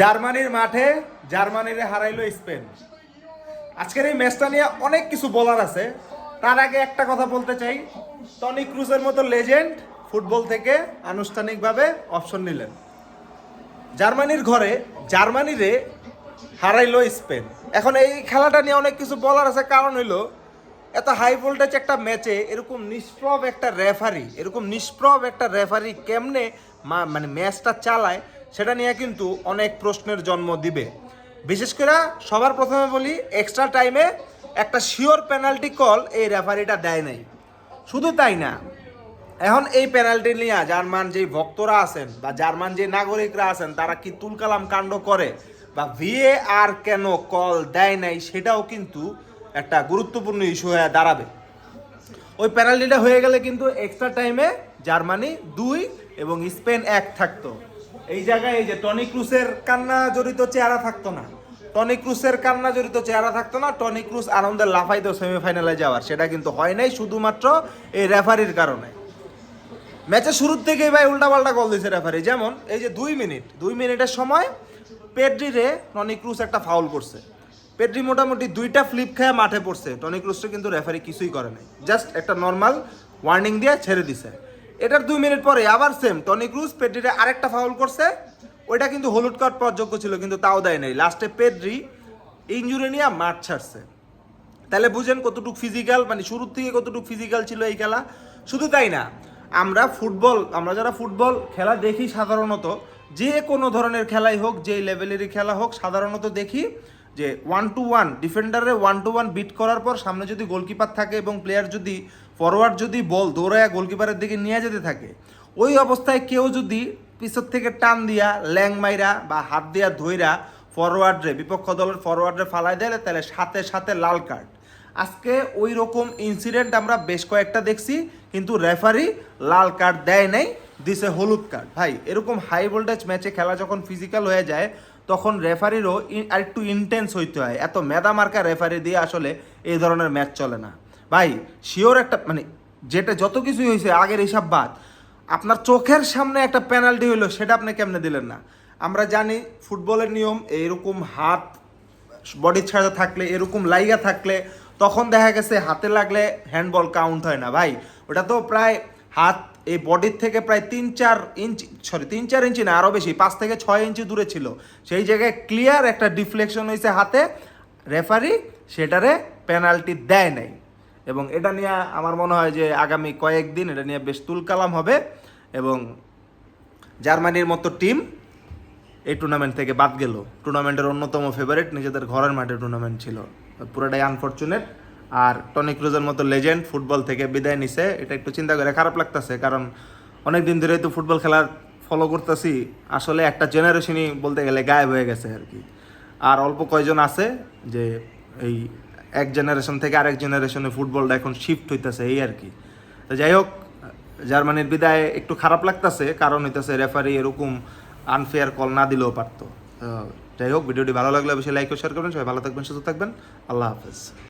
জার্মানির মাঠে জার্মানিরে হারাইলো স্পেন। আজকের এই ম্যাচটা নিয়ে অনেক কিছু বলার আছে। তার আগে একটা কথা বলতে চাই। টনি ক্রুজের মতো লেজেন্ড ফুটবল থেকে আনুষ্ঠানিকভাবে অপশন নিলেন। জার্মানির ঘরে জার্মানিরে হারাইলো স্পেন। এখন এই খেলাটা নিয়ে অনেক কিছু বলার আছে। কারণ হইল, এত হাই ভোল্টেজ একটা ম্যাচে এরকম নিষ্প্রভ একটা রেফারি এরকম নিষ্প্রভ একটা রেফারি কেমনে মানে ম্যাচটা চালায় সেটা নিয়ে কিন্তু অনেক প্রশ্নের জন্ম দিবে। বিশেষ করে সবার প্রথমে বলি এক্সট্রা টাইমে একটা শিওর পেনাল্টি কল এই রেফারিটা দেয় নাই। শুধু তাই না, এখন এই পেনাল্টি নিয়ে জার্মান যে ভক্তরা আছেন বা জার্মান যে নাগরিকরা আছেন, তারা কি তুলকালাম কাণ্ড করে বা ভিএ আর কেন কল দেয় নাই সেটাও কিন্তু একটা গুরুত্বপূর্ণ ইস্যু হয়ে দাঁড়াবে। ওই পেনাল্টিটা হয়ে গেলে কিন্তু এক্সট্রা টাইমে জার্মানি দুই এবং স্পেন এক থাকতো। এই জায়গায় এই যে টনি ক্রুসের কান্না জড়িত চেহারা থাকতো না। টনি ক্রুসের কান্না জড়িত চেহারা থাকতো না, টনি ক্রুস আনন্দের লাফাইতো সেমিফাইনালে যাওয়ার। সেটা কিন্তু হয় নাই শুধুমাত্র এই রেফারির কারণে। ম্যাচের শুরুর থেকেই ভাই উল্টাপাল্টা গোল দিয়েছে রেফারি যেমন এই যে দুই মিনিট, দুই মিনিটের সময় পেড্রিরে টনি ক্রুস একটা ফাউল করছে। পেড্রি মোটামুটি দুইটা ফ্লিপ খেয়ে মাঠে পড়ছে। টনি ক্রুসটা কিন্তু রেফারি কিছুই করে নাই। জাস্ট একটা নর্মাল ওয়ার্নিং দিয়ে ছেড়ে দিছে। এটার দুই মিনিট পরে আবার সেম টনি ক্রুজ পেড্রিরে আরেকটা ফাউল করছে। ওইটা কিন্তু হলুদ কার্ড পাওয়ার যোগ্য ছিল, কিন্তু তাও দেয় নাই। লাস্টে পেড্রি ইঞ্জুরি নিয়ে মাঠ ছাড়ছে। তাহলে বুঝেন কতটুকু ফিজিক্যাল মানে শুরুর থেকে কতটুকু ফিজিক্যাল ছিল এই খেলা। শুধু তাই না, আমরা ফুটবল, আমরা যারা ফুটবল খেলা দেখি সাধারণত, যে কোনো ধরনের খেলাই হোক, যে লেভেলেরই খেলা হোক, সাধারণত দেখি যে ওয়ান টু ওয়ান ডিফেন্ডারে ওয়ান টু ওয়ান বিট করার পর সামনে যদি গোলকিপার থাকে এবং প্লেয়ার যদি ফরওয়ার্ড যদি বল দৌড়ায় গোলকিপারের দিকে নিয়ে যেতে থাকে, ওই অবস্থায় কেউ যদি পিছর থেকে টান দিয়া, ল্যাং মাইরা বা হাত দিয়া ধইরা ফরওয়ার্ডরে বিপক্ষ দলের ফরওয়ার্ডরে ফালাই দেয়, তাহলে সাথে সাথে লাল কার্ড। আজকে ওই রকম ইনসিডেন্ট আমরা বেশ কয়েকটা দেখছি, কিন্তু রেফারি লাল কার্ড দেয় নাই, দিছে হলুদ কার্ড। ভাই, এরকম হাই ভোল্টেজ ম্যাচে খেলা যখন ফিজিক্যাল হয়ে যায়, তখন রেফারিরও আরেকটু ইন্টেন্স হইতে হয়। এত মেদা মার্কা রেফারি দিয়ে আসলে এই ধরনের ম্যাচ চলে না। ভাই শিওর একটা মানে যেটা যত কিছুই হয়েছে আগের হিসাব বাদ। আপনার চোখের সামনে একটা পেনাল্টি হইল, সেটা আপনি কেমনে দিলেন না? আমরা জানি ফুটবলের নিয়ম, এইরকম হাত বডির ছাড়া থাকলে, এরকম লাইগা থাকলে, তখন দেখা গেছে হাতে লাগলে হ্যান্ডবল কাউন্ট হয় না। ভাই, ওটা তো প্রায় হাত, এই বডির থেকে প্রায় তিন চার ইঞ্চি সরি তিন চার ইঞ্চি না আরও বেশি, পাঁচ থেকে ছয় ইঞ্চি দূরে ছিল। সেই জায়গায় ক্লিয়ার একটা ডিফ্লেকশন হয়েছে হাতে রেফারি সেটারে পেনাল্টি দেয় নাই। এবং এটা নিয়ে আমার মনে হয় যে আগামী কয়েকদিন এটা নিয়ে বেশ তুলকালাম হবে এবং জার্মানির মতো টিম এই টুর্নামেন্ট থেকে বাদ গেল। টুর্নামেন্টের অন্যতম ফেভারিট নিজেদের ঘরের মাঠে টুর্নামেন্ট ছিল। পুরোটাই আনফর্চুনেট আর টনি ক্রুজের মতো লেজেন্ড ফুটবল থেকে বিদায় নিছে। এটা একটু চিন্তা করে খারাপ লাগতেছে কারণ অনেক দিন ধরেই তো ফুটবল খেলার ফলো করতেছি। আসলে একটা জেনারেশনই বলতে গেলে গায়েব হয়ে গেছে আর কি। আর অল্প কয়জন আছে যে এই এক জেনারেশন থেকে আরেক জেনারেশনে ফুটবলটা এখন শিফট হইতেছে, এই আর কি। তো যাই হোক, জার্মানির বিদায় একটু খারাপ লাগতেছে, কারণ হইতেছে রেফারি এরকম আনফেয়ার কল না দিলেও পারতো। যাই হোক, ভিডিওটি ভালো লাগলে অবশ্যই লাইক ও শেয়ার করবেন, সবাই ভালো থাকবেন, সুস্থ থাকবেন, আল্লাহ হাফেজ।